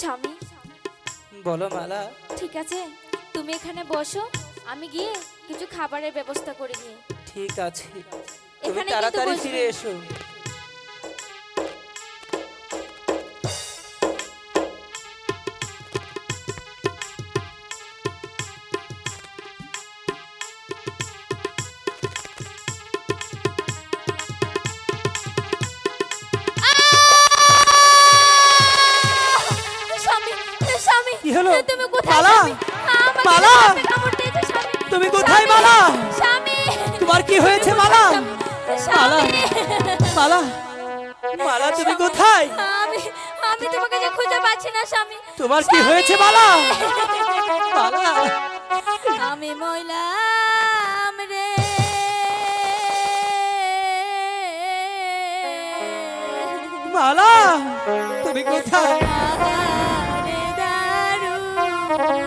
স্বামী। বলো মালা। ঠিক আছে তুমি এখানে বসো আমি গিয়ে কিছু খাবারের ব্যবস্থা করে নিই ঠিক আছে। তুমি তাড়াতাড়ি ফিরে এসো। মালা? হ্যাঁ, মালা? তুমি কোথায় মালা? তোমার কি হয়েছে মালা? মালা? মালা? মালা তুমি কোথায়? আমি তোমাকে যে খুঁজে পাচ্ছি না স্বামী। তোমার কি হয়েছে মালা? মালা? আমি মহিলা মালা তুমি কোথায়?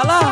好了。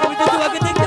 আমি তো তোমাকে দেখতে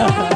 Yeah.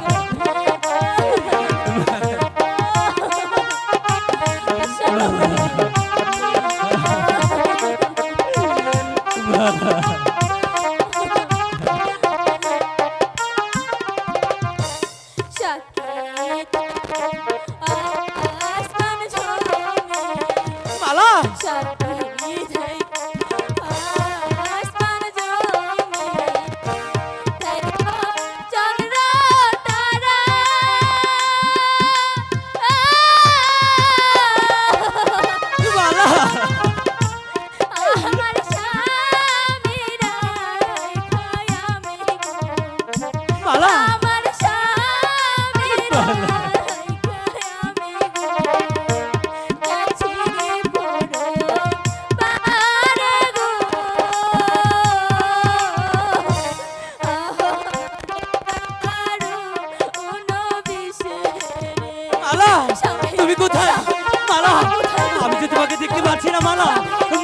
মালা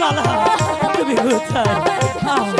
মালা তুমি কোথায়